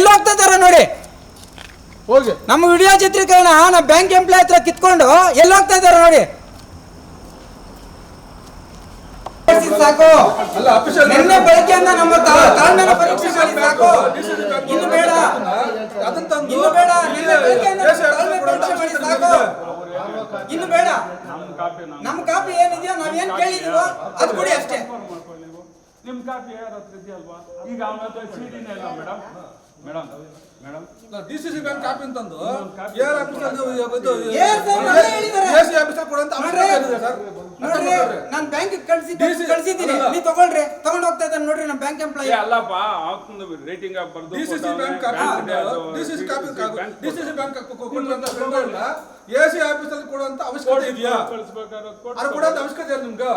ಎಲ್ಲಿ ಹೋಗ್ತಾ ಇದಾರೆ ನೋಡಿ. ಹೋಗಿ. ನಮ್ಮ ವಿಡಿಯೋ ಚಿತ್ರೀಕರಣ ನಮ್ಮ ಬ್ಯಾಂಕ್ ಎಂಪ್ಲಾಯ್ ಹತ್ರ ಕಿತ್ಕೊಂಡು ಎಲ್ಲಿ ಹೋಗ್ತಾ ಇದಾರೆ ನೋಡಿ ಸಾಕು. ನಿನ್ನೆ ಬೆಳಗ್ಗೆಯಿಂದ ನಮ್ಮ ತಾ- ತಾಳ್ಮೆನ ಪರೀಕ್ಷೆ ಮಾಡಿ ಸಾಕು. ಇನ್ನು ಬೇಡ. ಅದನ್ನ ಇನ್ನು ಬೇಡ. ನಿನ್ನೆ ಬೆಳಗ್ಗೆಯಿಂದ ತಾಳ್ಮೆ ಪರೀಕ್ಷೆ ಮಾಡಿ ಸಾಕು. ಇನ್ನು ಬೇಡ. ನಮ್ಮ ಕಾಪಿ ಏನಿದೆಯೋ ನಾವೇನ್ ಕೇಳಿದೀವೋ ಅದು ಕೊಡಿ ಅಷ್ಟೇ. ನಿಮ್ ಕಾಪಿ ಯಾರ ಹತ್ರ ಇದೆಯಲ್ವಾ? ಈಗ ಅವನ ಸಿಡಿನೇ ಇಲ್ಲ madam. Madam madam. D C C bank copy ಅಂತಂದು ಏರ್ ಆಫೀಸಲ್ಲಿ ಇದು ಏರ್ ಸರ್ ಮೊನ್ನೆ ಹೇಳಿದ್ದಾರೆ. ಎ ಸಿ ಆಫೀಸರ್ ಕೊಡುವಂತ ನೋಡ್ರಿ. ನಾನು ಬ್ಯಾಂಕ್ ಕಳ್ಸಿದ್ದೆ ಕಳ್ಸಿದ್ದೀನಿ. ಅಲ್ಲ. ನೀವು ತಗೊಳ್ರಿ ತಗೊಂಡ್ ಹೋಗ್ತಾ ಇದ್ದಾನೆ ನೋಡ್ರಿ ನಮ್ಮ ಬ್ಯಾಂಕ್ ಎಂಪ್ಲಾಯ್ ಅಲ್ಲಪ್ಪ ಅವತ್ತೊಂದು ರೇಟಿಂಗ್ ಬರ್ದು D C C bank copy D C C copy D C C bank ಕೊಡುವಂತ ಎ ಸಿ ಆಫೀಸಲ್ಲಿ ಕೊಡುವಂತ ಅವಶ್ಯಕತೆ ಇದೆಯಾ? ಅದು ಕೊಡುವಂತ ಅವಶ್ಯಕತೆ ಇದೆ ನಿಮ್ಗೆ?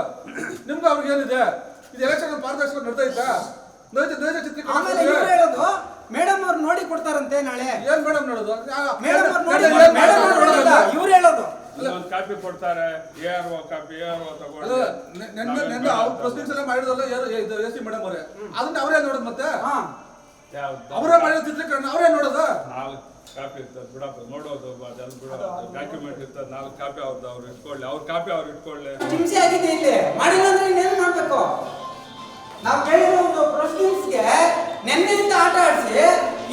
ನಿಮ್ಗೆ ಅವ್ರಿಗೆ ಏನಿದೆ? ಇದು ಎಲೆಕ್ಷನ್ ಪಾರದರ್ಶಕ ನಡ್ತಾ ಇತ್ತಾ ನೈಜ ನೈಜ ಆಮೇಲೆ ಚಿತ್ರೀಕರಣ ಇವ್ರು ಹೇಳೋದು ಮೇಡಮ್ ಅವ್ರು ನೋಡಿ ಕೊಡ್ತಾರಂತೆ ನಾಳೆ. ಏನ್ ಮೇಡಮ್ ನೋಡೋದು? ಮೇಡಮ್ ಅವ್ರು ನೋಡಿ ಮೇಡಮ್ ಅವ್ರು ಇವ್ರು ಹೇಳೋದು. ಒಂದು ಕಾಪಿ ಕೊಡ್ತಾರೆ. A R O copy A R O ತಗೊಂಡು. ನೆ- ನೆನ್ನೆ ನೆನ್ನೆ ಅವ್ರು ಪ್ರೊಸೀಡಿಂಗ್ಸ್ ಎಲ್ಲ ಮಾಡಿರೋದಲ್ಲ ಯಾರು ಇದು ಎಸ್ ಸಿ ಮೇಡಮ್ ಅವರೇ. ಅದನ್ನ ಅವರೇ ನೋಡೋದು ಮತ್ತೆ? ಅವರೇ ಮಾಡಿರೋ ಚಿತ್ರೀಕರಣ ಅವರೇ ನೋಡೋದು? ನಾಲ್ಕು ಕಾಪಿ ಇರ್ತದೆ ಬಿಡಪ್ಪ ನೋಡೋದು ಅದೆಲ್ಲ ಬಿಡೋದು ಡಾಕ್ಯುಮೆಂಟ್ ಇರ್ತದೆ ನಾಲ್ಕು ಕಾಪಿ ಅವ್ರದ್ದು ಅವ್ರು ಇಟ್ಕೊಳ್ಳಿ. ಅವ್ರ ಕಾಪಿ ಅವ್ರು ಇಟ್ಕೊಳ್ಳಿ. ಹಿಂಸೆ ಆಗಿದೆ ಇಲ್ಲಿ. ಮಾಡಿಲ್ಲ ಅಂದ್ರೆ ಇನ್ನೇನು ಮಾಡ್ಬೇಕು? ನಾವು ಕೇಳಿರೋ ಒಂದು ಪ್ರೊಸೀಡಿಂಗ್ಸ್ಗೆ ನಿನ್ನೆಯಿಂದ ಆಟ ಆಡಿಸಿ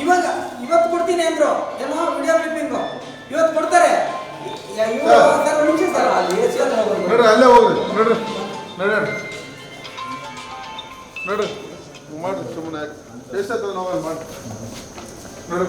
ಇವಾಗ ಇವತ್ತು ಕೊಡ್ತೀನಿ ಅಂದ್ರು. ಏನೋ ವಿಡಿಯೋ ಕ್ಲಿಪ್ಪಿಂಗು ಇವತ್ತು ಕೊಡ್ತಾರೆ. ನೋಡ್ರಿ ಅಲ್ಲೇ ಹೋಗ್ರಿ. ನೋಡ್ರಿ ನಡ್ರಿ. ನೋಡ್ರಿ ಮಾಡ್ರಿ ಸುಮ್ಮನೆ ಎಷ್ಟೊತ್ತ ನೋವು ಮಾಡಿ ನೋಡ್ರಿ.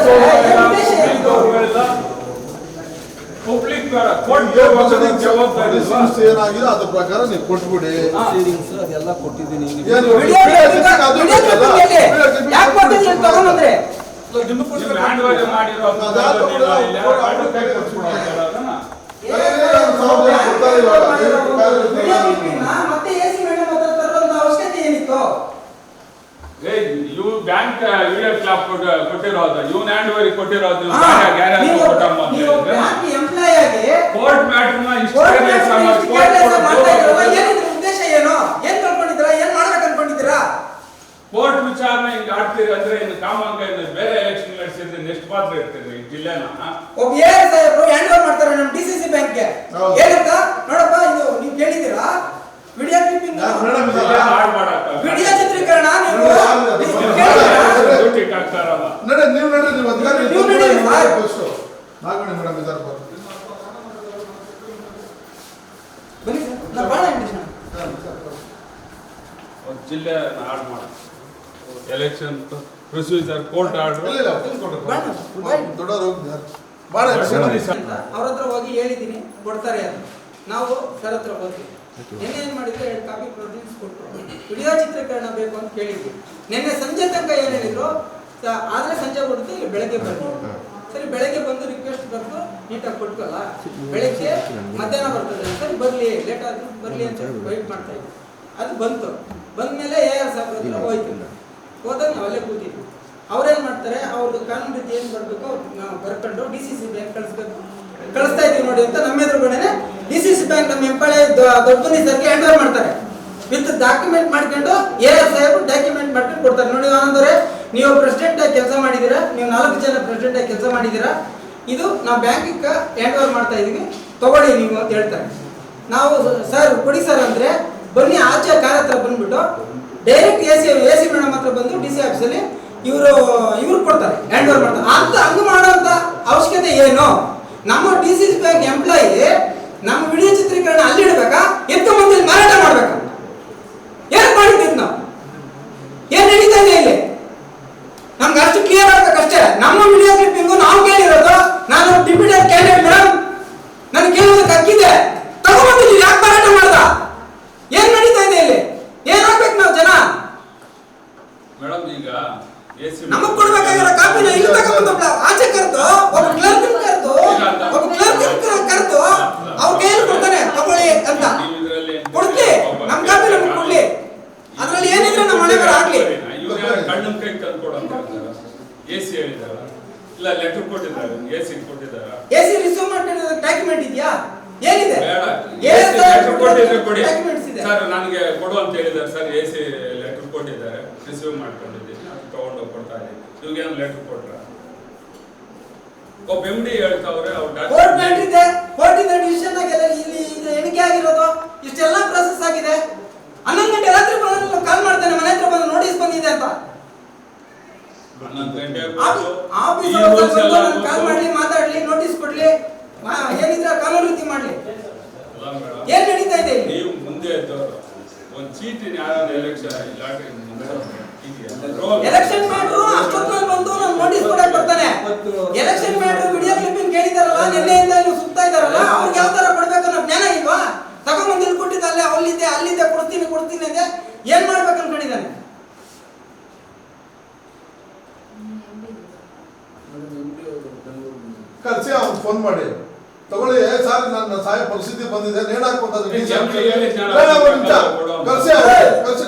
ಡಿಸಿಷನ್ಸ್ ಏನಾಗಿದೆ ಅದ್ರ ಪ್ರಕಾರ ನೀವು ಕೊಟ್ಬಿಡಿ ಅದೆಲ್ಲ ಕೊಟ್ಟಿದ್ದೀನಿ ಅವಶ್ಯಕತೆ ಏನಿತ್ತು ಇವು ಬ್ಯಾಂಕ್ ವಿಡಿಯೋ ಕ್ಲಾಪ್ ಕೊಟ್ಟಿರೋದು. ಇವ್ ಹ್ಯಾಂಡ್ ಓವರ್ ಕೊಟ್ಟಿರೋದು. ಕೋರ್ಟ್ ಮ್ಯಾಟ್ರನ್ನ ಇಷ್ಟು ಉದ್ದೇಶ ಏನು? ಏನ್ ಕಳ್ಕೊಂಡಿದ್ದೀರಾ ಏನ್ ಮಾಡ್ಬೇಕು ಅನ್ಕೊಂಡಿದ್ದೀರಾ? ಕೋರ್ಟ್ ವಿಚಾರಣೆ ಹಿಂಗ್ ಆಡ್ತೀರಿ ಅಂದ್ರೆ ಇನ್ನು ಕಾಮನ್ ಇನ್ನು ಬೇರೆ ಎಲೆಕ್ಷನ್ ನಡೆಸಿದ್ರೆ ನೆಕ್ಸ್ಟ್ ಮಾತ್ರ ಇರ್ತೀರಿ ಜಿಲ್ಲೆನ. ಒಬ್ಬ ಎ ಸಾಹೇಬ್ರು ಹ್ಯಾಂಡ್ ಓವರ್ ಮಾಡ್ತಾರೆ ನಮ್ಮ ಡಿ ಸಿ ಸಿ ಬ್ಯಾಂಕ್ಗೆ. ಏನಂತ ನೋಡಪ್ಪ ಇದು ನೀವು ಕೇಳಿದ್ದೀರಾ ವಿಡಿಯೋ ಕ್ಲಿಪ್ಪಿಂಗ್ ಯಾರು ಮೇಡಮ್ ಜಿಲ್ಲೆ ಇದ್ದಾರಾ? ಹಾಳು ಮಾಡಕ್ಕ ವಿಡಿಯೋ ಚಿತ್ರೀಕರಣ ನೀವು ನೋಡಿ, ಯಾರು ನೀವು ಇದ್ದಾರೆ? ಕೇಳಿದ್ದೀರಾ? ಡ್ಯೂಟಿ ಹಾಕ್ತಾರಲ್ಲ ನಡ್ರಿ ನೀವು ನಡ್ರಿ ನೀವು ಅಧಿಕಾರಿ ನೀವು ನಡೀರಿ ಸರ್. ಫಸ್ಟು ನಾಗಮಣಿ ಮೇಡಮ್ ಇದ್ದಾರೆ ಬರ್ರಿ. ಬನ್ನಿ ಸರ್ ನಾ ಭಾಳ ಇಂಟ್ರೆಸ್ಟ್ ಒಂದು ಜಿಲ್ಲೆ ಹಾಳು ಮಾಡ ಎಲೆಕ್ಷನ್ ಪ್ರೊಸೀಜರ್ ಕೋರ್ಟ್ ಆರ್ಡರ್ ಇಲ್ಲ ಇಲ್ಲ ಕೂತ್ಕೊಳ್ರಿ. ಬೇಡ, ಬೇಡ. ಭಾಳ ಅವ್ರ ಹತ್ರ ಹೋಗಿ ಹೇಳಿದ್ದೀನಿ ಕೊಡ್ತಾರೆ ಅಂತ. ನಾವು ಸರ್ ಹತ್ರ ಹೋದ್ವಿ. ನಿನ್ನೆ ಏನ್ ಮಾಡಿದ್ರೆ? ಎರಡು ಕಾಪಿ ಪ್ರೊಡ್ಯೂಸ್ ಕೊಟ್ಟರು ವಿಡಿಯೋ ಚಿತ್ರೀಕರಣ ಬೇಕು ಅಂತ ಕೇಳಿದ್ವಿ. ನಿನ್ನೆ ಸಂಜೆ ತನಕ ಏನ್ ಹೇಳಿದ್ರು? ಆದರೆ ಸಂಜೆ ಕೊಡ್ತು ಇಲ್ಲಿ ಬೆಳಗ್ಗೆ ಬರ್ತೀವಿ ಸರಿ ಬೆಳಗ್ಗೆ ಬಂದು ರಿಕ್ವೆಸ್ಟ್ ಬರ್ತು ನೀಟಾಗಿ ಕೊಟ್ಕಲ್ಲ. ಬೆಳಗ್ಗೆ ಮಧ್ಯಾಹ್ನ ಬರ್ತದೆ. ಸರಿ ಬರ್ಲಿ ಲೇಟ್ ಆದ್ರೂ ಬರ್ಲಿ ಅಂತ ವೈಟ್ ಮಾಡ್ತಾ ಇದ್ವಿ. ಅದು ಬಂತು. ಬಂದ್ಮೇಲೆ ಎ ಆರ್ ಸಾಹೇಬ್ರ ಹತ್ರ ಹೋಯ್ತು. ಹೋದಾಗ ನಾವು ಕೂತಿದ್ವಿ ಅವ್ರೇನು ಮಾಡ್ತಾರೆ ಅವ್ರದ್ದು ಕಾನೂನು ರೀತಿ ಏನು ಬರಬೇಕು ನಾವು ಬರ್ಕೊಂಡು ಡಿ ಸಿ ಸಿ ಬ್ಯಾಂಕ್ ಕಳಿಸ್ಬೇಕು ಕಳಿಸ್ತಾ ಇದೀವಿ ನೋಡಿ ಅಂತ ನಮ್ಮ ಎದುರುಗಡೆನೆ ಡಿ ಸಿ ಸಿ ಬ್ಯಾಂಕ್ ನಮ್ಮ ಹೆಂಪಳೆ ದೊಡ್ಡ ಸರ್ಗೆ ಹ್ಯಾಂಡ್ ಓವರ್ ಮಾಡ್ತಾರೆ. ವಿತ್ ಡಾಕ್ಯುಮೆಂಟ್ ಮಾಡ್ಕೊಂಡು ಎ ಸಾಹೇಬ್ ಡಾಕ್ಯುಮೆಂಟ್ ಮಾಡ್ಕೊಂಡು ಕೊಡ್ತಾರೆ. ನೋಡಿ ಅಂದ್ರೆ ನೀವು ಪ್ರೆಸಿಡೆಂಟ್ ಆಗಿ ಕೆಲಸ ಮಾಡಿದ್ದೀರಾ? ನೀವು ನಾಲ್ಕು ಜನ ಪ್ರೆಸಿಡೆಂಟ್ ಆಗಿ ಕೆಲಸ ಮಾಡಿದ್ದೀರಾ? ಇದು ನಾವು ಬ್ಯಾಂಕಿಗೆ ಹ್ಯಾಂಡ್ ಮಾಡ್ತಾ ಇದೀವಿ ತಗೊಳ್ಳಿ ನೀವು ಅಂತ ಹೇಳ್ತಾರೆ. ನಾವು ಸರ್ ಕೊಡಿ ಸರ್ ಅಂದ್ರೆ, ಬನ್ನಿ ಆಚೆ ಕಾರ್ ಹತ್ರ ಬಂದ್ಬಿಟ್ಟು direct A C A C madam ಹತ್ರ ಬಂದು ಡಿ ಸಿ ಆಫೀಸಲ್ಲಿ ಇವರು, ಇವ್ರು ಕೊಡ್ತಾರೆ ಹ್ಯಾಂಡ್ ಓವರ್ ಮಾಡ್ತಾರೆ. ಅಂತ ಹಂಗ ಮಾಡೋಂಥ ಅವಶ್ಯಕತೆ ಏನು? ನಮ್ಮ ಡಿ ಸಿ ಬ್ಯಾಂಕ್ ಎಂಪ್ಲಾಯಿ ನಮ್ಮ ವಿಡಿಯೋ ಚಿತ್ರೀಕರಣ ಅಲ್ಲಿ ಇಡಬೇಕಾ? ಎತ್ತು ಮಂದಿ ಮಾರಾಟ ಮಾಡ್ಬೇಕಾ? ಏನ್ ಮಾಡಿದ್ದೀವಿ ನಾವು ಏನ್ ನಡೀತಾ ಇಲ್ಲಿ? ನಮ್ಗೆ ಅಷ್ಟು ಕ್ಲಿಯರ್ ಆಗ್ಬೇಕಷ್ಟೇ ನಮ್ಮ ವಿಡಿಯೋ ಕ್ಲಿಪ್ಪಿಂಗು ನಾವು ಕೇಳಿರೋದು, ನಾನು ಡಿಪ್ಯೂಟಿ ಕ್ಯಾಂಡಿಡೇಟ್ ಮೇಡಮ್ ನನಗೆ ಕೇಳೋದಕ್ಕೆ ಹಕ್ಕಿದೆ. ತಗೊಂಡ್ಬಂದಿದ್ದೀವಿ ಯಾಕೆ ಮಾರಾಟ ಮಾಡ್ದ? ಏನ್ ನಡೀತಾ ಇಲ್ಲಿ ಏನಾಗ್ಬೇಕು ನಾವು ಜನ ಈಗ AC ನಮಗ್ ಕೊಡ್ಬೇಕಾಗಿರೋ ಕಾಪಿನ ಇಲ್ಲಿ ತಗೊಂಡ್ಬಂದು ಆಚೆ ಕರೆದು ಒಬ್ಬ ಕ್ಲರ್ಕ್ ಕರೆದು ಒಬ್ಬ ಕ್ಲರ್ಕ್ ಕರೆದು ಅವ್ರ ಕೈಯಲ್ಲಿ ಕೊಡ್ತಾನೆ ತಗೊಳ್ಳಿ ಅಂತ. ಕೊಡ್ತಿ ನಮ್ ಕಾಪಿ ನಮ್ಗೆ ಕೊಡ್ಲಿ. ಅದ್ರಲ್ಲಿ ಏನಿದ್ರೆ ನಮ್ಮ ಮನೆ ಬರ ಆಗ್ಲಿ ಕಣ್ಣನ್ ಕೈ ತಂದ್ಕೊಡು ಅಂತ ಎ ಸಿ ಹೇಳಿದಾರ ಇಲ್ಲ ಲೆಟರ್ ಕೊಟ್ಟಿದ್ದಾರೆ? ಎ ಸಿ ಕೊಟ್ಟಿದ್ದಾರ? ಎ ಸಿ ರಿಸೀವ್ ಮಾಡಿದ ಡಾಕ್ಯುಮೆಂಟ್ ಇದೆಯಾ? ಏನಿದೆ? ಬೇಡ. ಲೆಟರ್ ಕೊಟ್ಟಿದ್ರೆ ಕೊಡಿ. ಸರ್ ನನಗೆ ಕೊಡು ಅಂತ ಹೇಳಿದ್ದಾರೆ. ಸರ್ ಎ ಸಿ ಕೊಟ್ಟಿದ್ದಾರೆ ರಿಸೀವ್ ಮಾಡ್ಕೊಂಡಿದ್ದೀನಿ ಅದು ತಗೊಂಡು ಕೊಡ್ತಾ ಇದ್ದೀನಿ. ಇವ್ಗೇನು ಲೆಟರ್ ಕೊಟ್ರ. ಒಬ್ಬ ಎಂ ಡಿ ಹೇಳ್ತಾವ್ರೆ ಅವ್ರು ಕೋರ್ಟ್ ಮ್ಯಾಟ್ರ್ ಇದೆ ಕೋರ್ಟ್ ಇಂದ ಡಿಸಿಷನ್ ಆಗಿಲ್ಲ ಇಲ್ಲಿ ಇದು ಎಣಿಕೆ ಆಗಿರೋದು. ಇಷ್ಟೆಲ್ಲ ಪ್ರೊಸೆಸ್ ಆಗಿದೆ. ಹನ್ನೊಂದು ಗಂಟೆ ರಾತ್ರಿ ಬಂದು ಕಾಲ್ ಮಾಡ್ತಾನೆ. ಮನೆ ಹತ್ರ ಬಂದು ನೋಟಿಸ್ ಬಂದಿದೆ ಅಂತ. ಹನ್ನೊಂದು ಗಂಟೆ ಆಫೀಸ್ ಎಲ್ಲ ಕಾಲ್ ಮಾಡ್ಲಿ ಮಾತಾಡ್ಲಿ ನೋಟಿಸ್ ಕೊಡ್ಲಿ. ಏನಿದ್ರೆ ಕಾನೂನು ರೀತಿ ಮಾಡ್ಲಿ. ಏನ್ ನಡೀತಾ ಇದೆ ಇಲ್ಲಿ? ನೀವು ಮುಂದೆ ಒಂದು ಚೀಟಿ ಯಾರು ಎಲೆಕ್ಷನ್ ಇಲಾಖೆ ಎಲೆಕ್ಷನ್ ಮ್ಯಾಟ್ರು ಅಷ್ಟೊತ್ತಿನಲ್ಲಿ ಬಂದು ನಾನು ನೋಟಿಸ್ ಕೊಡಕ್ ಬರ್ತಾನೆ ಎಲೆಕ್ಷನ್ ಮ್ಯಾಟ್ರು ವಿಡಿಯೋ ಕ್ಲಿಪ್ಪಿಂಗ್ ಕೇಳಿದಾರಲ್ಲ, ನಿನ್ನೆಯಿಂದ ಇಲ್ಲಿ ಸುತ್ತಾ ಇದಾರಲ್ಲ, ಅವ್ರಿಗೆ ಯಾವ ತರ ಕೊಡ್ಬೇಕು ಅನ್ನೋ ಜ್ಞಾನ ಇಲ್ವಾ? ತಗೊಂಬಂದು ಇಲ್ಲಿ ಕೊಟ್ಟಿದ್ದ ಅಲ್ಲೇ ಅಲ್ಲಿದ್ದೆ ಅಲ್ಲಿದ್ದೆ ಕೊಡ್ತೀನಿ ಕೊಡ್ತೀನಿ ಅಂದೆ, ಏನ್ ಮಾಡ್ಬೇಕಂತ ಅನ್ಕೊಂಡಿದ್ದಾನೆ? ಕಲ್ಸಿ ಅವ್ನು ಫೋನ್ ಮಾಡಿ. ತಗೊಳ್ಳಿ ಸಾಕು ಸರ್ ನನ್ನ ಸಹಾಯ ಪರಿಸ್ಥಿತಿ ಬಂದಿದೆ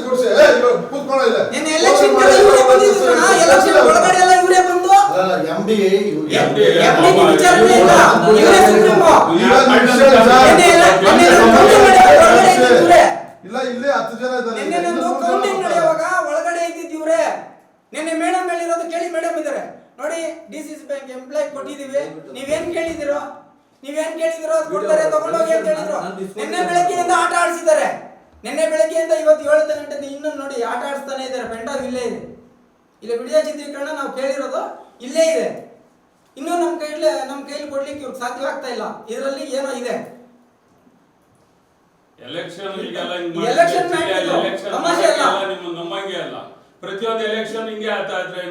ಕೊಡ್ಸಿ. ಏ ಇವಾಗ ಕೂತ್ಕೊಳ್ಳ ಇಲ್ಲ. ಇಲ್ಲ. ಹತ್ತು ಜನ ಒಳಗಡೆ ಇದ್ದಿದ್ದು ಇವ್ರೆ. ನಿನ್ನೆ ಮೇಡಮ್ ಹೇಳಿರೋದು ಕೇಳಿ ಮೇಡಮ್ ಇದಾರೆ ನೋಡಿ D C C bank employee ಕೊಟ್ಟಿದೀವಿ ನೀವೇನ್ ಕೇಳಿದಿರೋ ನೀವೇನ್ ಕೇಳಿದಿರೋ ಅದು ಕೊಡ್ತಾರೆ ತಗೊಂಡೋಗಿ ಅಂತ ಹೇಳಿದ್ರು ನಿನ್ನೆ ಬೆಳಗ್ಗೆಯಿಂದ ಆಟ ಆಡಿಸಿದ್ದಾರೆ. ನಿನ್ನೆ ಬೆಳಗ್ಗೆಯಿಂದ ಇವತ್ತು ಏಳು ಗಂಟೆ ಇನ್ನೂ ನೋಡಿ ಆಟ ಆಡಿಸ್ತಾನೆ ಇದ್ದಾರೆ. ಪೆಂಟಾವ್ ಇಲ್ಲೇ ಇದೆ. ಇಲ್ಲಿ ವಿಡಿಯೋ ಚಿತ್ರೀಕರಣ ನಾವು ಕೇಳಿರೋದು ಇಲ್ಲೇ ಇದೆ. ಇನ್ನೂ ನಮ್ಮ ಕೈಲಿ ನಮ್ಮ ಕೈಲಿ ಕೊಡ್ಲಿಕ್ಕೆ ಇವ್ರಿಗೆ ಸಾಧ್ಯವಾಗ್ತಾ ಇಲ್ಲ. ಇದರಲ್ಲಿ ಏನೋ ಇದೆ. ಎಲೆಕ್ಷನ್. ಎಲೆಕ್ಷನ್ ತಮಾಷೆ ಅಲ್ಲ. ನಿಮ್ಮ ನಮ್ಮಂಗೆ ಅಲ್ಲ. ಪ್ರತಿಯೊಂದು ಎಲೆಕ್ಷನ್ ಹಿಂಗೆ ಆಗ್ತಾ ಇದ್ರೆ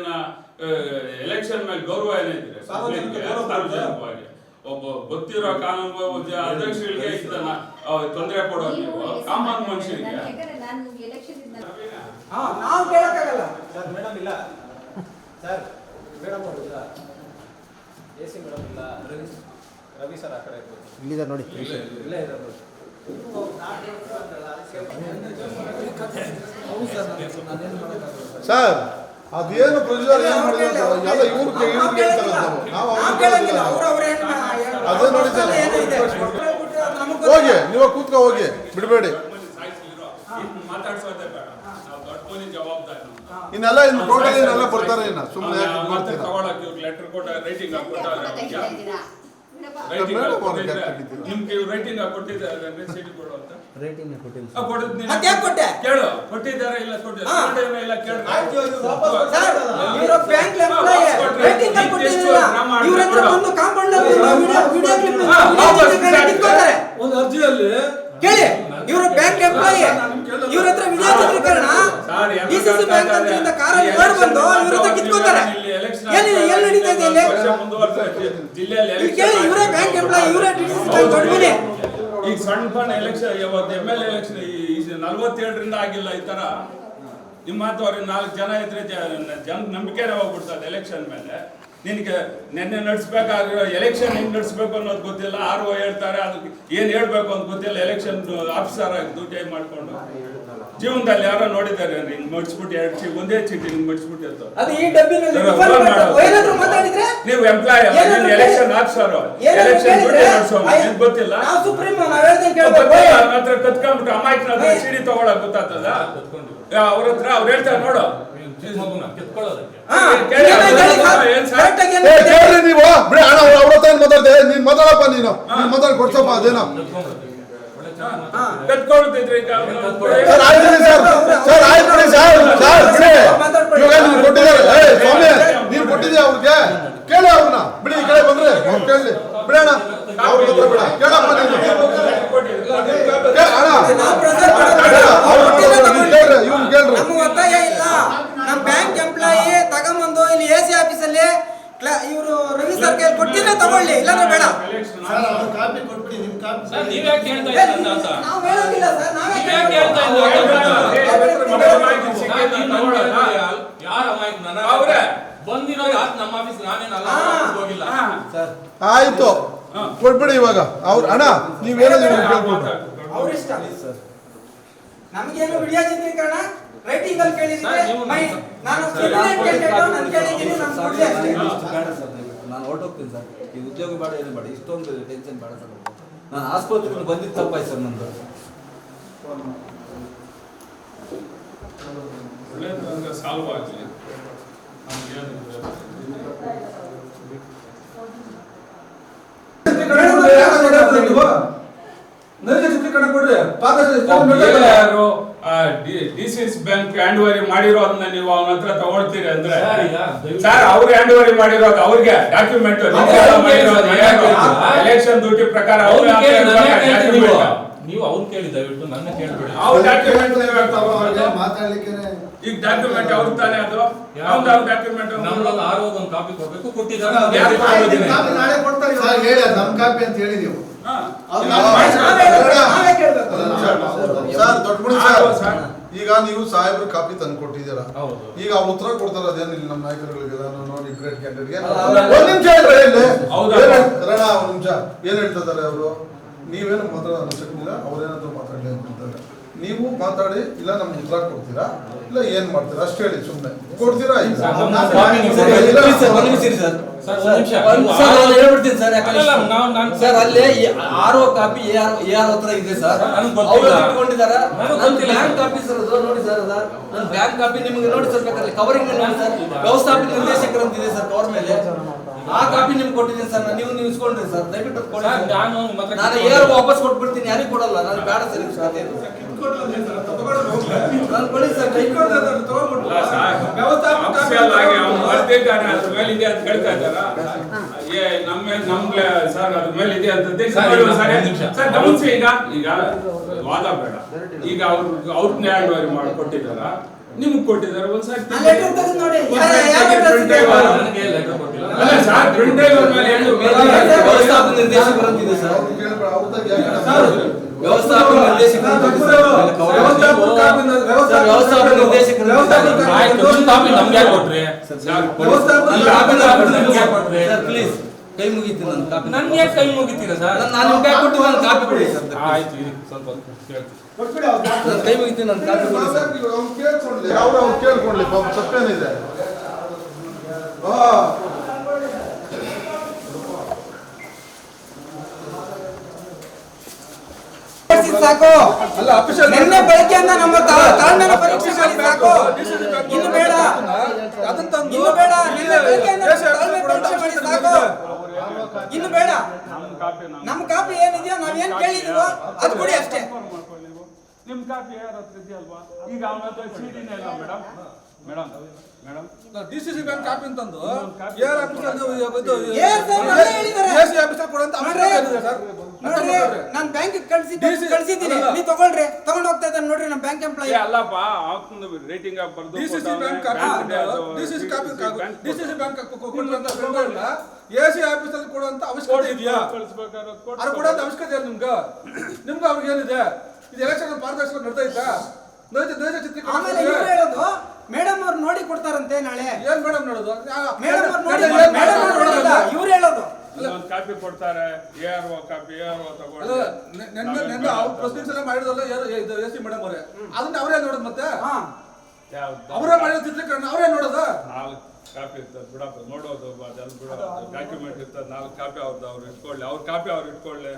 ಎಲೆಕ್ಷನ್ ಮೇಲೆ ಗೌರವ ಏನಿದ್ರೆ ಸಾರ್ವಜನಿಕ ಗೌರವ ಬರುತ್ತೆ. ಸಾರ್ವಜನಿಕವಾಗಿ. ಒಬ್ಬ ಗೊತ್ತಿರೋ ಕಾನೂನು ಅಧ್ಯಕ್ಷರಿಗೆ ಇದನ್ನ ತೊಂದರೆ ಕೊಡೋದು ನೀವು ಕಾಮನ್ ಮನುಷ್ಯರಿಗೆ. ನಾನು ಎಲೆಕ್ಷನ್ ಹಾ ನಾವು ಕೇಳಕ್ಕಾಗಲ್ಲ. ಸರ್ ಮೇಡಮ್ ಇಲ್ಲ. ಸರ್ ಮೇಡಮ್ ಅವರು ಇಲ್ಲ. ಎ ಸಿ ಮೇಡಮ್ ಇಲ್ಲ. ರವಿ ರವಿ ಸರ್ ಆ ಕಡೆ ಇರ್ಬೋದು. ಇಲ್ಲಿದೆ ನೋಡಿ. ಇಲ್ಲ ಇಲ್ಲ ನೋಡಿ. ಸರ್ ಅದೇನು ಪ್ರೊಸೀಜರ್ ಏನು ಮಾಡಿದ್ರು? ಎಲ್ಲ ಇವ್ರು ಕೇಳ್ತಾರೆ ನಾವು ಅದೇ. ನೋಡಿ. ಹೋಗಿ ನೀವು ಕೂತ್ಕೊ ಹೋಗಿ. ಬಿಡಬೇಡಿ. ಇನ್ನೆಲ್ಲ ಇನ್ನು ಟೋಟಲ್ ಇನ್ನೆಲ್ಲ ಬರ್ತಾರೆ ಇನ್ನ? ಸುಮ್ಮನೆ ಯಾಕೆ ಮಾಡ್ತೀರಾ? ನಿಮ್ಗೆ ರೈಟಿಂಗ್ ಕೊಟ್ಟಿದ್ದಾರೆ ಸಿಟಿ ಕೊಡು ಅಂತ? ರೇಟಿಂಗ್ ಕೊಟ್ಟಿಲ್ಲ ಆ, ಕೊಡೋದ್ ನೀನು- ಮತ್ತೆ ಯಾಕ್ ಕೊಟ್ಟೆ? ಕೇಳು ಕೊಟ್ಟಿದ್ದಾರೆ ಇಲ್ಲ ಕೊಟ್ಟಿದ್ದಾರೆ. ಇಲ್ಲ ಕೇಳು ಸರ್ ಇವರು ಬ್ಯಾಂಕ್ ಎಂಪ್ಲಾಯ್ ರೇಟಿಂಗ್ ಕೊಟ್ಟಿರಲಿಲ್ಲ ಇವ್ರ ಹತ್ರ ಕೊಡು. ಬಂದು ಕಾಂಪೌಂಡ್ ವಿಡಿಯೋ ವಿಡಿಯೋ ಕ್ಲಿಪ್ ಒಂದು ಅರ್ಜಿಯಲ್ಲಿ ಕೇಳಿ ಇವರು ಬ್ಯಾಂಕ್ ಎಂಪ್ಲಾಯ್ ಇವ್ರ ಹತ್ರ ವಿಡಿಯೋ ಚಿತ್ರೀಕರಣ ಸರ್, ಎಲ್ಲ ಡಿಸಿಸಿ ಬ್ಯಾಂಕ್. ಅಂತ ಕಾರಲ್ಲಿ ಈ ಓಡ್ ಬಂದು ಇವ್ರ ಹತ್ರ ಕಿತ್ಕೋತಾರೆ ಇಲ್ಲಿ ಎಲ್ಲಿ ನಡೀತಾ ಇದೆ ಇಲ್ಲಿ ಇಲ್ಲಿ ಕೇಳಿ ಇವರೇ ಬ್ಯಾಂಕ್ ಎಂಪ್ಲಾಯ್ ಇವರೇ ಡಿಸಿಸಿ ಬ್ಯಾಂಕ್ ದೊಡ್ಡ ಈಗ ಸಣ್ಣ ಸಣ್ಣ ಎಲೆಕ್ಷನ್ ಇವತ್ತು ಎಂ ಎಲ್ ಎಲೆಕ್ಷನ್ ನಲ್ವತ್ತೇಳರಿಂದ ಆಗಿಲ್ಲ ಈ ತರ ನಿಮ್ಮ ಮಾತು ಅವ್ರಿಗೆ ನಾಲ್ಕು ಜನ ಇದ್ರೆ ಜನ ನಂಬಿಕೆನೇ ಹೋಗ್ಬಿಡ್ತದೆ ಎಲೆಕ್ಷನ್ ಮೇಲೆ ನಿನಗೆ ನಿನ್ನೆ ನಡೆಸ್ಬೇಕಾಗಿರೋ ಎಲೆಕ್ಷನ್ ಹೆಂಗ್ ನಡೆಸ್ಬೇಕು ಅನ್ನೋದು ಗೊತ್ತಿಲ್ಲ ಆರ್ ಓ ಹೇಳ್ತಾರೆ ಅದಕ್ಕೆ ಏನ್ ಹೇಳ್ಬೇಕು ಅಂತ ಗೊತ್ತಿಲ್ಲ ಎಲೆಕ್ಷನ್ ಆಫೀಸರ್ ಆಗಿ ಡ್ಯೂಟಿ ಮಾಡ್ಕೊಂಡು ಜೀವನದಲ್ಲಿ ಯಾರೋ ನೋಡಿದ್ದಾರೆ ಹಿಂಗ್ ಮಡ್ಸ್ಬಿಟ್ಟು ಎರಡು ಚೀಟಿ ಒಂದೇ ಚೀಟಿ ಹಿಂಗ್ ಮಡಿಸ್ಬಿಟ್ಟು ಅದು ಈ ಡಬ್ಬಿನಲ್ಲಿ. ಏನಾದ್ರು ಮಾತಾಡಿದ್ರೆ? ನೀವು ಎಂಪ್ಲಾಯ್ ಏನಾದ್ರು ಎಲೆಕ್ಷನ್ ಹಾಕ್ಸೋರು ಆಫೀಸರ್ ಎಲೆಕ್ಷನ್ ಡ್ಯೂಟಿ ಆಯ್ತು. ನಿಮ್ಗೆ ಗೊತ್ತಿಲ್ಲ? ನಾವು ಸುಪ್ರೀಂ ನಾವ್ ಹೇಳ್ದಂಗೆ ಕೇಳ್ಬೇಕು. ಹತ್ರ ಕತ್ಕೊಂಡ್ಬಿಟ್ಟು ಅಮಾಯಕನ ಹತ್ರ ಸಿಡಿ ತಗೊಳಕ್ ಗೊತ್ತಾಗ್ತದ? ಅವ್ರ ಹತ್ರ ಅವ್ರು ಹೇಳ್ತಾರೆ ನೋಡು. ನೀವು. ಬಿಡಿ ಅಣ್ಣ ಅವ್ರ ಹತ್ರ ಮಾತಾಡ್ತೇವೆ ನೀನ್ ಮಾತಾಡಪ್ಪ ನೀನು. ನೀನ್ ಮಾತಾಡಿ ಕೊಡ್ಸಪ್ಪ ಅದೇನೋ. ನೀನು ಕೊಟ್ಟಿದ್ಯಾ ಅವ್ರಿಗೆ ಬಿಡಿ ಇಲ್ಲ ಬ್ಯಾಂಕ್ ಎಂಪ್ಲಾಯಿ ತಗೊಂಬಂದು ಇಲ್ಲಿ ಎ ಸಿ ಆಫೀಸಲ್ಲಿ ಇವರು ರವಿ ಸರ್ ಕೈಯಲ್ಲಿ ಕೊಟ್ಟಿದ್ರೆ ತಗೊಳ್ಳಿ ಇಲ್ಲಾಂದ್ರೆ ಬೇಡ. ಸರ್ ಅವ್ರ ಕಾಪಿ ಕೊಟ್ಬಿಡಿ ನಿಮ್ಮ ಕಾಪಿ ಸರ್ ನೀವೇ ಇದ್ದೀರ ಅಂತ? ನಾವು ಹೇಳೋದಿಲ್ಲ ಸರ್ ನಾವೇ ನೀವೇ ಇದ್ದೀರ. ಅವ್ರ. ಸರ್, ಆಫೀಸ್ ನಾನೇನು ಅಲ್ಲ ಹೋಗಿಲ್ಲ. ಹಾ. ಆಯ್ತು. ಹಾ. ಕೊಡ್ಬಿಡಿ ಇವಾಗ. ಅವ್ರ ಅಣ್ಣ ನೀವ್ ಹೇಳಿದ್ರೆ ಕೇಳ್ಕೊಡ್ರಿ ಅವ್ರ ಇಷ್ಟ. ನಮಗೇನು ವಿಡಿಯೋ ಚಿತ್ರೀಕರಣ? ರೈಟಿಂಗ್ ಅಲ್ಲಿ ಕೇಳಿದ್ರೆ ಸರ್, ನಾನು ನಾನು ಕೇಳಿದ್ದೀನಿ ನಾನು ಕೊಡ್ಲಿ ಅಷ್ಟೇ. ನಾನು ಹೊರಟೋಗ್ತೀನಿ ಸರ್. ಈ ಉದ್ಯೋಗ ಬೇಡ ಏನು ಬೇಡ. ಇಷ್ಟೊಂದು ಟೆನ್ಷನ್ ಬೇಡ ಸರ್ ನಾನು ಆಸ್ಪತ್ರೆಗೆ ಬಂದಿದ್ದ ತಪ್ಪಾಯ್ತು ಸರ್ ನಂದು ಒಳ್ಳೇದು ಅಂದ್ರೆ ಸಾಲ್ವ್ ಆಗಲಿ ಚಿತ್ರೀಕರಣ ಕೊಡ್ರಿ, ಯಾರು D C bank hand over ಮಾಡಿರೋದನ್ನ ನೀವು ಅವನ ಹತ್ರ ತಗೊಳ್ತೀರಿ ಅಂದ್ರೆ. ಸರ್, ಈಗ ಅವ್ರು ಹ್ಯಾಂಡ್ ಓವರ್ ಮಾಡಿರೋದು ಅವ್ರಿಗೆ ಡಾಕ್ಯುಮೆಂಟ್ ಎಲೆಕ್ಷನ್ ಡ್ಯೂಟಿ ಪ್ರಕಾರ ಅವ್ರು ಅವ್ರು ನೀವು. ಅವ್ರು ಕೇಳಿ ದಯವಿಟ್ಟು ನನ್ನ ಕೇಳ್ಬೇಡಿ. ಅವ್ರ ಡಾಕ್ಯುಮೆಂಟ್ ಈಗ ಮಾತಾಡ್ಲಿಕ್ಕೆ ಡಾಕ್ಯುಮೆಂಟ್ ಅವ್ರ ತಾನೇ ಅದು? ಅವ್ನ ಡಾಕ್ಯುಮೆಂಟ್ ನಮ್ದೊಂದು ಆರೋಗ್ಯ ಒಂದು ಕಾಪಿ ಕೊಡ್ಬೇಕು ಕೊಟ್ಟಿದ್ದಾರೆ. ನಾಳೆ ಕೊಡ್ತಾರೆ ಸರ್ ಹೇಳಿ ನಮ್ ಕಾಪಿ ಅಂತ ಹೇಳಿ ಈಗ ನೀವು ಸಾಹೇಬ್ರು ಕಾಪಿ ತಂದು ಕೊಟ್ಟಿದ್ದೀರ. ಈಗ ಅವ್ರು ಉತ್ತರ ಕೊಡ್ತಾರ ಅದೇನಿಲ್ಲ ನಮ್ಮ ನಾಯಕರುಗಳಿಗೆ ನಾನು ನೋಡಿ ಗ್ರೇಟ್ ಕ್ಯಾಂಡಿಡೇಟ್ಗೆ ಒಂದ್ ನಿಮಿಷ ರಣ ಒಂದ್ ನಿಮಿಷ. ಏನ್ ಹೇಳ್ತಿದ್ದಾರೆ ಅವರು? ನೀವೇನು ಮಾತಾಡೋದು ಅನ್ಸಕ್ಕಿಲ್ಲ ಅವ್ರೇನಾದ್ರು ಮಾತಾಡಲಿ ಅಂತಾರೆ ನೀವು ಮಾತಾಡಿ ಇಲ್ಲ ನಮ್ಗೆ ಉತ್ತರ ಕೊಡ್ತೀರಾ? ಇಲ್ಲ ಏನ್ ಮಾಡ್ತೀರಾ? ಅಷ್ಟು ಹೇಳಿ ಸುಮ್ಮನೆ ಕೊಡ್ತೀರಾ ಸರ್, ನಮ್ಮ ಅಲ್ಲೇ R O copy A R A R ಹತ್ರ ಇದೆ ಸರ್. ನನಗ್ ಗೊತ್ತಿಲ್ಲ. ಅವ್ರು ಇಟ್ಕೊಂಡಿದ್ದಾರೆ? ಗೊತ್ತಿಲ್ಲ. ಬ್ಯಾಂಕ್ ಕಾಪಿ ಸರ್ ಅದು ನೋಡಿ ಸರ್ ಅದ. ನನ್ನ ಬ್ಯಾಂಕ್ ಕಾಪಿ ನಿಮಗೆ ನೋಡಿ ಸರ್ ಬೇಕಾದ್ರೆ ಕವರಿಂಗ್ ನೋಡಿ ಸರ್. ವ್ಯವಸ್ಥಾಪಕ ನಿರ್ದೇಶಕರು ಅಂತ ಇದೆ ಸರ್ ಕವರ್ ಮೇಲೆ. ಆ ಕಾಪಿ ನಿಮ್ಗೆ ಕೊಟ್ಟಿದ್ದೀನಿ ಸರ್ ನಾನು ನೀವು ನೀವು ಇಸ್ಕೊಂಡ್ರಿ ಸರ್ ದಯವಿಟ್ಟು. ನಾನು ಏರ್ ವಾಪಸ್ ಕೊಟ್ಬಿಡ್ತೀನಿ ಯಾರಿಗೂ ಕೊಡಲ್ಲ. ನಾನು ಬೇಡ ಸರ್ ಈ ಬರ್ತಿದ್ದಾನೆ ಅದ್ರ ಅಂತ ಹೇಳ್ತಾ ಇದ್ದಾರಾ? ಏ ನಮ್ಮ ಸರ್ ಅದ್ರ ಮೇಲೆ ಇದೆ ಅಂತ ಸರ್, ಈಗ. ಗಮನಿಸಿ ವಾದ ಬೇಡ. ಈಗ ಅವ್ರು ಅವ್ರ ಹ್ಯಾಂಡ್ ಮಾಡಿ ಕೊಟ್ಟಿದ್ದಾರ? ನಿಮ್ಗೆ ಕೊಟ್ಟಿದ್ದಾರೆ ಸರ್ ವ್ಯವಸ್ಥಾಪಕ ನಿರ್ದೇಶಕರು ಪ್ಲೀಸ್ ಕೈ ಮುಗಿತೀನಿ ನನ್ನ ಕಾಪಿ ನನ್ಗೆ ಯಾಕೆ ಕೈ ಮುಗಿತೀರಾ ಸರ್? ನಾನು ನಿಮ್ಗೆ ಕೊಟ್ಟು ನನ್ನ ಕಾಪಿ ಕೊಡಿ ಸರ್ ಆಯ್ತು ಇರಿ ಸ್ವಲ್ಪ ಕೇಳ್ತೀನಿ. ಕೈ ಮುಗಿತೀನಿ ನನ್ನ ಕಾಪಿ ಕೊಡಿ ಸರ್. ಅವ್ನು ಕೇಳ್ಕೊಂಡ್ಲಿ. ಅವ್ರು ಅವ್ನು ಕೇಳ್ಕೊಂಡ್ಲಿ ಪಾಪ ತಪ್ಪೇನಿದೆ. ಆ, ಪರೀಕ್ಷೆ ಸಾಕು. ನಿನ್ನೆ ಬೆಳಗ್ಗೆಯಿಂದ ನಮ್ಮ ತಾಳ್ಮೆನ ಪರೀಕ್ಷೆ ಮಾಡಿ ಸಾಕು. ಇನ್ನು ಬೇಡ. ಇನ್ನು ಬೇಡ. ನಿನ್ನೆ ಬೆಳಗ್ಗೆಯಿಂದ ತಾಳ್ಮೆ ಪರೀಕ್ಷೆ ಮಾಡಿ ಸಾಕು. ಇನ್ನು ಬೇಡ. ನಮ್ಮ ಕಾಪಿ ಏನಿದೆಯೋ ನಾವ್ ಏನ್ ಏನಿದೆಯೋ ನಾವೇನ್ ಕೇಳಿದೀವೋ ಅದು ಕೊಡಿ ಅಷ್ಟೇ. ನಿಮ್ ಕಾಪಿ ಯಾರ ಹತ್ರ ಇದೆಯಲ್ವಾ? ಈಗ ಅವನ ಹತ್ರ ಸಿಡಿನೇ ಇಲ್ಲ madam. Madam madam. D C C bank copy ಅಂತಂದು ಏರ್ ಆಫೀಸಲ್ಲಿ ಇದು ಏರ್ ಸರ್ ಅಲ್ಲೇ ಹೇಳಿದ್ದಾರೆ. ಎ ಸಿ ಆಫೀಸಲ್ಲಿ ಕೊಡುವಂತ ನೋಡ್ರಿ ನಾನ್ ಬ್ಯಾಂಕ್ ಕಳ್ಸಿದ್ದೆ ಕಳ್ಸಿದ್ದೀನಿ. ನೀವು ತಗೊಳ್ರಿ. ತಗೊಂಡ್ ಹೋಗ್ತಾ ಇದ್ದಾನೆ ನೋಡ್ರಿ ನಮ್ಮ ಬ್ಯಾಂಕ್ ಎಂಪ್ಲಾಯಿ ಅಲ್ಲಪ್ಪ ಅವತ್ತೊಂದು ರೇಟಿಂಗ್ ಬರ್ದು D C C bank copy D C C copy D C C bank ಕೊಡುವಂತ ಎ ಸಿ ಆಫೀಸಲ್ಲಿ ಕೊಡುವಂತ ಅವಶ್ಯಕತೆ ಇದೆಯಾ? ಅದು ಕೊಡುವಂತ ಅವಶ್ಯಕತೆ ಇದೆ ನಿಮ್ಗೆ. ನಿಮ್ಗೆ ಅವ್ರಿಗೆ ಏನಿದೆ? ಇದು ಎಲೆಕ್ಷನ್ ಪಾರದರ್ಶಕ ನಡ್ತಾ ಇತ್ತಾ ನೈಜ ನೈಜ ಚಿತ್ರೀಕರಣ ಆಮೇಲೆ ಹೇಳೋದು ಮೇಡಮ್ ಅವ್ರು ನೋಡಿ ಕೊಡ್ತಾರಂತೆ ನಾಳೆ. ಏನ್ ಮೇಡಮ್ ನೋಡೋದು? ಮೇಡಮ್ ಅವ್ರು ನೋಡಿ ಮೇಡಮ್ ಅವ್ರು ಇವ್ರು ಹೇಳೋದು. ಒಂದು ಕಾಪಿ ಕೊಡ್ತಾರೆ A R O copy A R ಅಲ್ಲ, ತಗೊಂಡು ನೆನ್ನೆ ನೆನ್ನೆ ಅವ್ರು ಪ್ರೊಸೀಡಿಂಗ್ಸ್ ಎಲ್ಲ ಮಾಡಿದ್ರಲ್ಲ ಇದು ಎಸ್ ಸಿ ಮೇಡಮ್ ಅವರೇ. ಅದನ್ನ ಅವರೇ ನೋಡೋದು ಮತ್ತೆ? ಅವರೇ ಮಾಡಿದ ಚಿತ್ರೀಕರಣ ಅವರೇ ನೋಡೋದ? ನಾಲ್ಕು ಕಾಪಿ ಇರ್ತದೆ ಬಿಡಪ್ಪ ನೋಡೋದು ಅದೆಲ್ಲ ಬಿಡೋದು ಡಾಕ್ಯುಮೆಂಟ್ ಇರ್ತದೆ ನಾಲ್ಕು ಕಾಪಿ ಅವ್ರದ್ದು ಅವ್ರು ಇಟ್ಕೊಳ್ಳಿ. ಅವ್ರ ಕಾಪಿ ಅವ್ರು ಇಟ್ಕೊಳ್ಳಿ.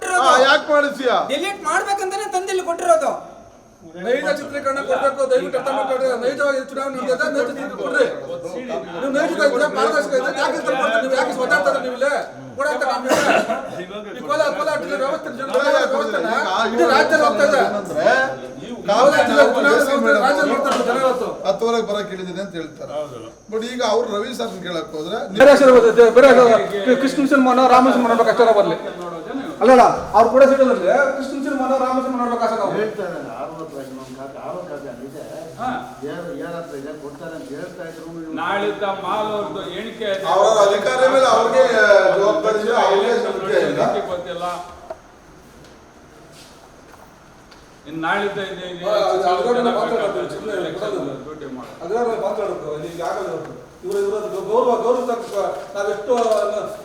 ಯಾಕೆ ಮಾಡಿಸಿಯಾ ಡಿಲೀಟ್ ಮಾಡ್ಬೇಕಂತಾನೆ ತಂದಿಲ್ಲಿ ಕೊಟ್ಟಿರೋದು. ನೈಜ ಚಿತ್ರೀಕರಣ ಕೊಡಬೇಕು ದಯವಿಟ್ಟು ಅರ್ಥ ಮಾಡ್ಕೊಳ್ರಿ. ನೈಜವಾಗಿ ಚುನಾವಣೆ ನಡೆದಿದೆ ನೈಜ ಚಿತ್ರೀಕರಣ ಕೊಡ್ರಿ. ನೀವು ನೈಜ ಇದ್ರೆ ಪಾರದರ್ಶಕ ಇದ್ರೆ ಯಾಕೆ ಮಾಡ್ತೀರಿ? ನೀವು ಯಾಕೆ ಸ್ವತಂತ್ರ ನೀವು ಇಲ್ಲೇ ಕೊಡಂತ ಈ ಕೋಲ ಕೋಲಾಟದ ವ್ಯವಸ್ಥೆ ಇಡೀ ರಾಜ್ಯದಲ್ಲಿ ಹೋಗ್ತಾ ಇದೆ. ಹತ್ತುವರೆಗೆ ಬರಕ್ ಹೇಳಿದ್ದೀನಿ ಅಂತ ಹೇಳ್ತಾರೆ. ಬಟ್ ಈಗ ಅವ್ರು ರವಿ ಸರ್ ಕೇಳಕ್ ಹೋದ್ರೆ ಕೃಷ್ಣ ಸಿನಿಮಾನ ರಾಮ ಸಿನಿಮಾ ಕಷ್ಟ ಅಷ್ಟೇ ಬರ್ಲಿ. ಅಲ್ಲಲ್ಲ ಅವ್ರು ಕೂಡ ಸಿಗೋದ್ರೆ ಕೃಷ್ಣ ಸಿನಿಮಾನ ರಾಮ ಸಿನಿಮಾ ಅಷ್ಟೇ ಹೇಳ್ತಾರೆ ಇದೆ. ಕೊಡ್ತಾರೆ ಅಂತ ಹೇಳ್ತಾ ಇದ್ರು. ನಾಳಿದ್ದ ಮಾಲ್ ಅವ್ರದ್ದು ಎಣಿಕೆ ಅವರ ಅವ್ರ ಅಧಿಕಾರಿ ಮೇಲೆ ಅವ್ರಿಗೆ ಜವಾಬ್ದಾರಿ ಇದೆ ಅವ್ರಿಗೆ ಗೊತ್ತಿಲ್ಲ ಇನ್ನು ನಾಳಿದ್ದ ಇದೆ- ಇದೆ- ಆ, ಅದು ಅದ್ರಲ್ಲಿ ಜನ ಮಾತಾಡೋದು, ಬೇಕಾಗ್ತದೆ. ಸುಮ್ನೆ election ನಾಳಿದ್ದ duty ಮಾಡೋದು. ಅದ್ರಲ್ಲಿ ಮಾತಾಡೋದು ನಿಮ್ಗೆ ಆಗಲ್ಲ ಇವರು ಇವರು ಗೌರವ ಗೌರವ ನಾವೆಷ್ಟು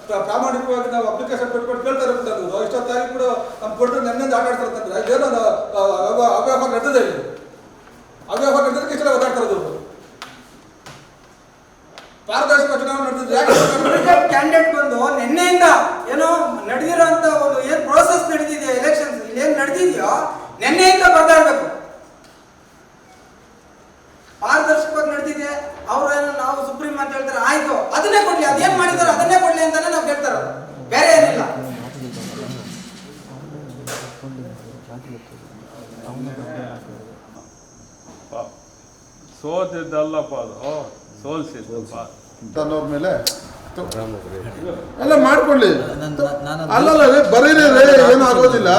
ಪ್ರ- ಪ್ರಾಮಾಣಿಕವಾಗಿ ನಾವು ಅಪ್ಲಿಕೇಶನ್ ಕೊಟ್ಬಿಟ್ಟು ಕೇಳ್ತಾ ಇರ್ತಾರೆ ನಾವು ಇಷ್ಟೊತ್ತಾಗಿ ಕೂಡ ನಮ್ಮ ಕೊಟ್ಟರು ನೆನ್ನೆಂದು ಆಟ ಆಡ್ತಾರೆ ಅಂತಂದ್ರೆ ಅದೇನೋ ನ- ಆ, ಅವ್ಯ- ಅವ್ಯವಹಾರ ನಡೆದಿದೆ ಇಲ್ಲಿ. ಅವ್ಯಾಪ ನಡೆದಕ್ಕೆ ಇಷ್ಟೆಲ್ಲ ಓದಾಡ್ತಾರೆ ಅವರು ಪಾರದರ್ಶಕ ಚುನಾವಣೆ ನಡೆದಿದೆ ಯಾಕೆ ಕ್ಯಾಂಡಿಡೇಟ್ ಬಂದು ನಿನ್ನೆಯಿಂದ ಏನೋ ನಡೆದಿರೋ ಒಂದು ಏನು ಪ್ರೋಸೆಸ್ ನಡೆದಿದೆಯಾ ಎಲೆಕ್ಷನ್ ಏನು ನಡೆದಿದೆಯೋ ನಿನ್ನೆಯಿಂದ ಇರಬೇಕು. ಪಾರದರ್ಶಕವಾಗಿ ನಡೆದಿದೆ ಅವ್ರು ಏನೋ ನಾವು ಸುಪ್ರೀಂ ಅಂತ ಹೇಳ್ತಾರೆ ಆಯ್ತು ಅದನ್ನೇ ಕೊಡ್ಲಿ ಅದೇನ್ ಮಾಡಿದಾರೆ ಅದನ್ನೇ ಕೊಡ್ಲಿ ಅಂತಾನೆ ನಾವು ಕೇಳ್ತಾರ ಬೇರೆ ಏನಿಲ್ಲ. ಸೋತಿದ್ದಲ್ಲಪ್ಪ ಅದು. ಸೋಲ್ಸಿದ್ದಪ್ಪ ಅನ್ನೋರ್ ಮೇಲೆ ಎಲ್ಲ ಮಾಡ್ಕೊಳ್ಳಿ. ಅಲ್ಲಲ್ಲ ಬರೀರಿ ಏನು ಆಗೋದಿಲ್ಲ.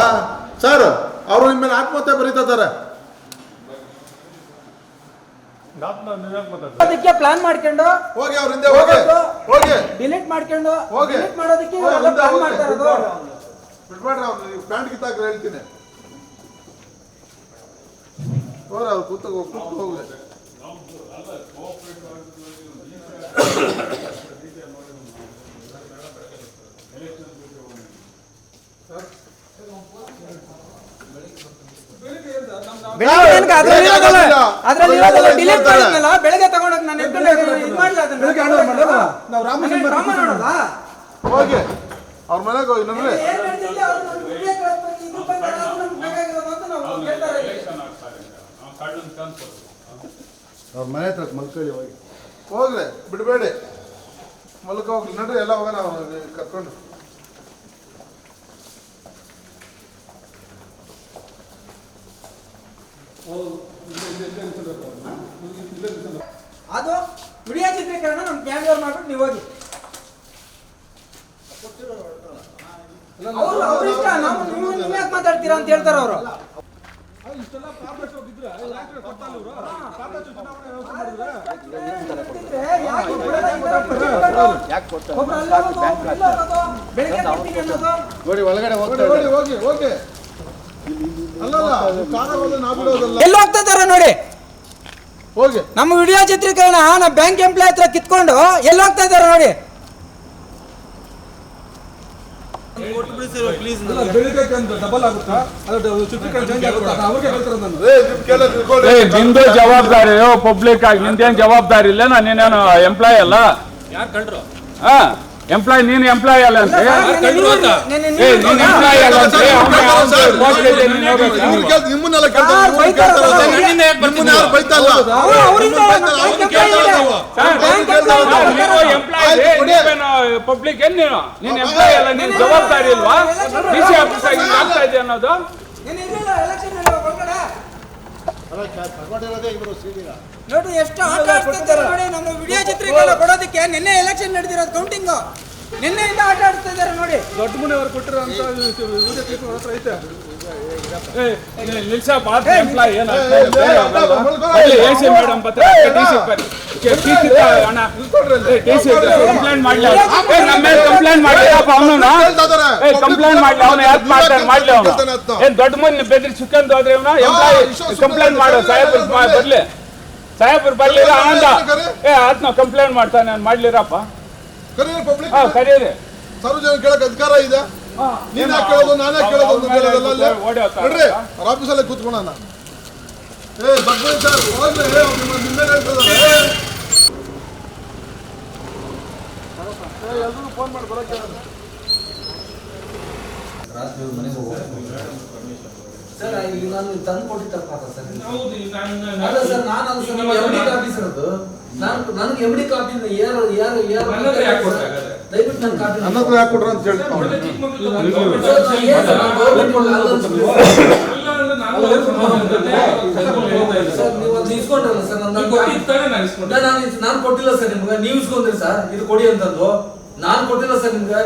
ಸರ್ ಅವರು ನಿಮ್ಮ ಮೇಲೆ ಆತ್ಮಹತ್ಯೆ ಬರೀತಾರೆ ಇದ್ದಾರೆ ಅದಕ್ಕೆ ಪ್ಲಾನ್ ಮಾಡ್ಕೊಂಡು ಹೋಗಿ ಅವ್ರ ಹಿಂದೆ ಹೋಗಿ. ಹೋಗಿ. ಡಿಲೀಟ್ ಮಾಡ್ಕೊಂಡು ಹೋಗಿ. ಡಿಲೀಟ್ ಮಾಡೋದಕ್ಕೆ ಇವೆಲ್ಲ ಪ್ಲಾನ್ ಹೋಗಿ. ಮಾಡ್ತಾ ಇರೋದು. ಬಿಡ್ಬೇಡ್ರಿ ಅವ್ರು ಪ್ಯಾಂಟ್ ಕಿತ್ತಾಕ್ರೆ ಹೇಳ್ತೀನಿ. ಹೋರ ಅವ್ರು ಕೂತ ಕೂತು ಹೋಗ್ಲಿ. ಬೆಳಿಗ್ಗೆ ತನಕ ಬೆಳಿಗ್ಗೆ ಡಿಲೀಟ್ ಮಾಡಿದ್ನಲ್ಲ ಬೆಳಗ್ಗೆ ತಗೊಂಡೋಗಿ ನಾನು ನಾವು ರಾಮ ಹೋಗಿ. ಅವ್ರ ಮನೆಗೆ ಹೋಗಿ ನಡ್ದಿದೆ ಅವ್ರು ಮನೆ ಹತ್ರ ಮಲ್ಕೊಳ್ಳಿ ಹೋಗಿ. ಹೋಗ್ರಿ ಬಿಡಬೇಡಿ. ಮಲ್ಕ ಹೋಗ್ಲಿ. ನೋಡ್ರಿ ಎಲ್ಲ ಹೋಗೋಣ ಕರ್ಕೊಂಡು. ಅದು ವಿಡಿಯೋ ಚಿತ್ರೀಕರಣ ನಮ್ ಕ್ಯಾಮ್ರಾ ಮಾಡ್ಬಿಟ್ಟು ನೀವು ಹೋಗಿ. ಅವರು ಅವ್ರ ಇಷ್ಟ ನಾವು ನೀವು ನೀವು ಯಾಕೆ ಮಾತಾಡ್ತೀರಾ ಅಂತ ಹೇಳ್ತಾರ ಅವರು. ಬೆಳಗ್ಗೆ ನೋಡಿ ಒಳಗಡೆ ಹೋಗಿ ಹೋಗಿ. ಹೋಗಿ ಎಲ್ಲಿ ಹೋಗ್ತಾ ಇದಾರೆ ನೋಡಿ. ಹೋಗಿ. ನಮ್ಮ ವಿಡಿಯೋ ಚಿತ್ರೀಕರಣ ನಮ್ಮ ಬ್ಯಾಂಕ್ ಎಂಪ್ಲಾಯ್ ಹತ್ರ ಕಿತ್ಕೊಂಡು ಎಲ್ಲಿ ಹೋಗ್ತಾ ಇದ್ದಾರೆ ನೋಡಿ ಬೆಳಿಗ್ಗೆ ಡಬಲ್ ಆಗುತ್ತಾ? ಅದು ಚಿತ್ರೀಕರಣ ಚೇಂಜ್ ಆಗುತ್ತಾ? ಅದು ಅವ್ರಿಗೆ ನಾನು ಏ ನಿಮ್ ಕೆಲ ತಿಳ್ಕೊಳ್ಳಿ. ನಿಂದು ಜವಾಬ್ದಾರಿ ಪಬ್ಲಿಕ್ ಆಗಿ ನಿಂದೇನ್ ಜವಾಬ್ದಾರಿ? ಇಲ್ಲ ನಾನು ನೀನೇನು ಎಂಪ್ಲಾಯ್ ಅಲ್ಲ. ಯಾರು ಕಂಡ್ರು ನೀನು ಎಂಪ್ಲಾಯ್ ಅಲ್ಲ ಅಂತ ಏ ನೀನು ಎಂಪ್ಲಾಯ್ ಅಲ್ಲ ಅಂತ. ಪಬ್ಲಿಕ್ ಏನ್ ನೀನು? ನೀನ್ ಎಂಪ್ಲಾಯ್ ಅಲ್ಲ ನೀನ್ ಜವಾಬ್ದಾರಿ ಇಲ್ವಾ? ಡಿ ಸಿ ಆಫೀಸ್ ಆಗಿ ಆಗ್ತಾ ಇದೆ ಅನ್ನೋದು? ತಗೊಂಡಿರೋದೇ ಇವರು ಸೀದಿಗ ನೋಡಿ ಎಷ್ಟು ಆಟ ಆಡ್ತಿದ್ದಾರೆ ನೋಡಿ ನಮ್ಮ ವಿಡಿಯೋ ಚಿತ್ರೀಕರಣ ಕೊಡೋದಕ್ಕೆ ನಿನ್ನೆ ಎಲೆಕ್ಷನ್ ನಡೆದಿರೋದು ಕೌಂಟಿಂಗ್ ನಿನ್ನೆಯಿಂದ ಆಟ ಆಡ್ತಾ ಇದ್ದಾರೆ ನೋಡಿ. ದೊಡ್ಡ ಮನೆಯವರು ಕೊಟ್ಟಿರೋ ಅಂತ ವಿಡಿಯೋ ಕ್ಲಿಪ್ ಅವ್ರ ಹತ್ರ ಐತೆ. ಎಂಪ್ಲಾಯ್ ಮೇಡಮ್ ಬತ್ತ ಅಣ್ಣ. ಸಿ ಕಂಪ್ಲೇಂಟ್ ಮಾಡ್ಲಿ. ನಮ್ಮ ಮೇಲೆ ಕಂಪ್ಲೇಂಟ್ ಮಾಡ್ಲಿಲ್ಲಪ್ಪ ಅವನು ಕೇಳ್ತಾ ಏ ಕಂಪ್ಲೇಂಟ್ ಮಾಡ್ಲಿ ಅವನು ಯಾಕೆ ಮಾಡ್ತಾನೆ ಮಾಡ್ಲಿ ಅವನು? ಏನ್ ದೊಡ್ಡ ಮನೆ ಬೆದ್ರಿ ಚಿಕ್ಕಂದು ಹೋದ್ರೆ ಇವನು? ಎಂಪ್ಲಾಯ್ ಕಂಪ್ಲೇಂಟ್ ಮಾಡೋ ಸಾಹೇಬ್ ಬರ್ಲಿ. ಸಾಹೇಬ್ರು ಬರ್ಲಿಲ್ಲ ಆನಂದ ಏ ಏ ನಾವು ಕಂಪ್ಲೇಂಟ್ ಮಾಡ್ತಾನೆ ನಾನು ಮಾಡ್ಲಿರಪ್ಪ. ಕರೀರಿ ಪಬ್ಲಿಕ್ ಹಾ ಕರೀರಿ. ಸಾರ್ವಜನಿಕ ಕೇಳಕ್ ಅಧಿಕಾರ ಇದೆ. ನೀನ್ ಯಾಕೆ ಕೇಳೋದು ನಾನೇ ಕೇಳೋದು ಅಂತ ಕೇಳೋದಲ್ಲ ಅಲ್ಲಿ? ಓಡಿ ಹೋಗ್ತಾರೆ. ನೋಡ್ರಿ ಅವ್ರ ಆಫೀಸಲ್ಲೇ ಕೂತ್ಕೊಳ್ಳೋಣ. ಏ ಬಗ್ಗೆ ಸರ್ ಹೋಗ್ಲಿ ಏ, ಅವ್ರು ನಿಮ್ಮ ನಿಮ್ಮ ಮೇಲೆ ಹೇಳ್ತಿದ್ದಾರೆ ಎಲ್ರಿಗೂ ಫೋನ್ ಮಾಡಿ ಬರೋಕೆ ಹೇಳೋದು. ಸರ್ ಈಗ ನಾನು ತಂದು ಕೊಟ್ಟಿದ್ದಪ್ಪ ಸರ್. ಅಲ್ಲ ಸರ್ ನಾನು ಅದು sir M D copy sir ಅದು. ನಾನು ನನಗೆ ಎಂ ಡಿ ಕಾಪಿ ಯಾರು ಯಾರು ಯಾರು ನನ್ನ ಹತ್ರ ಯಾಕೆ ಕೊಟ್ರೆ ಹಾಗಾದ್ರೆ? ದಯವಿಟ್ಟು ನನ್ನ ಕಾಪಿ ನನ್ನ ಹತ್ರ ಯಾಕೆ ಕೊಡ್ರ ಅಂತ ಹೇಳಿ ಸರ್, ನಾನು ನಾನು ಇಸ್ಕೊಂಡ್ರಲ್ಲ ಸರ್ ನಾನು ನಾನು- ನಾನು ಕೊಟ್ಟಿಲ್ಲ ಸರ್ ನಿಮ್ಗೆ. ನೀವು ಇಸ್ಕೊಂಡ್ರಿ ಸರ್ ಇದು ಕೊಡಿ ಅಂತಂದು. ನಾನು ಕೊಟ್ಟಿಲ್ಲ ಸರ್ ನಿಮ್ಗೆ.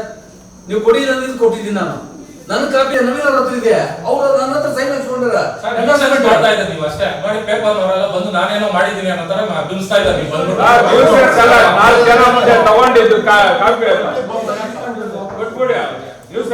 ನೀವು ಕೊಡಿ ಅಂದ್ರೆ ಇದು ಕೊಟ್ಟಿದ್ದೀನಿ ನಾನು. ನನ್ನ ಕಾಪಿ ನವೀನ್ ಅವ್ರ ಹತ್ರ ಇದೆ. ಅವ್ರು ನನ್ನ ಹತ್ರ ಸೈನ್ ಹಾಕ್ಸ್ಕೊಂಡ್ರ ಮಾಡ್ತಾ ಇದ್ದಾರೆ ನೀವು ಅಷ್ಟೇ. ನೋಡಿ ಪೇಪರ್ ಅವರೆಲ್ಲ ಬಂದು ನಾನೇನೋ ಮಾಡಿದ್ದೀನಿ ಅನ್ನೋ ತರ ಬಿಂಬಿಸ್ತಾ ಇದ್ದಾರೆ ನೀವು ಬಂದು ನಾಲ್ಕು ಜನ ಮುಂದೆ ತಗೊಂಡಿದ್ದು ಕಾಪಿ ಕೊಟ್ಬಿಡಿ ಅವ್ರಿಗೆ. ನ್ಯೂಸ್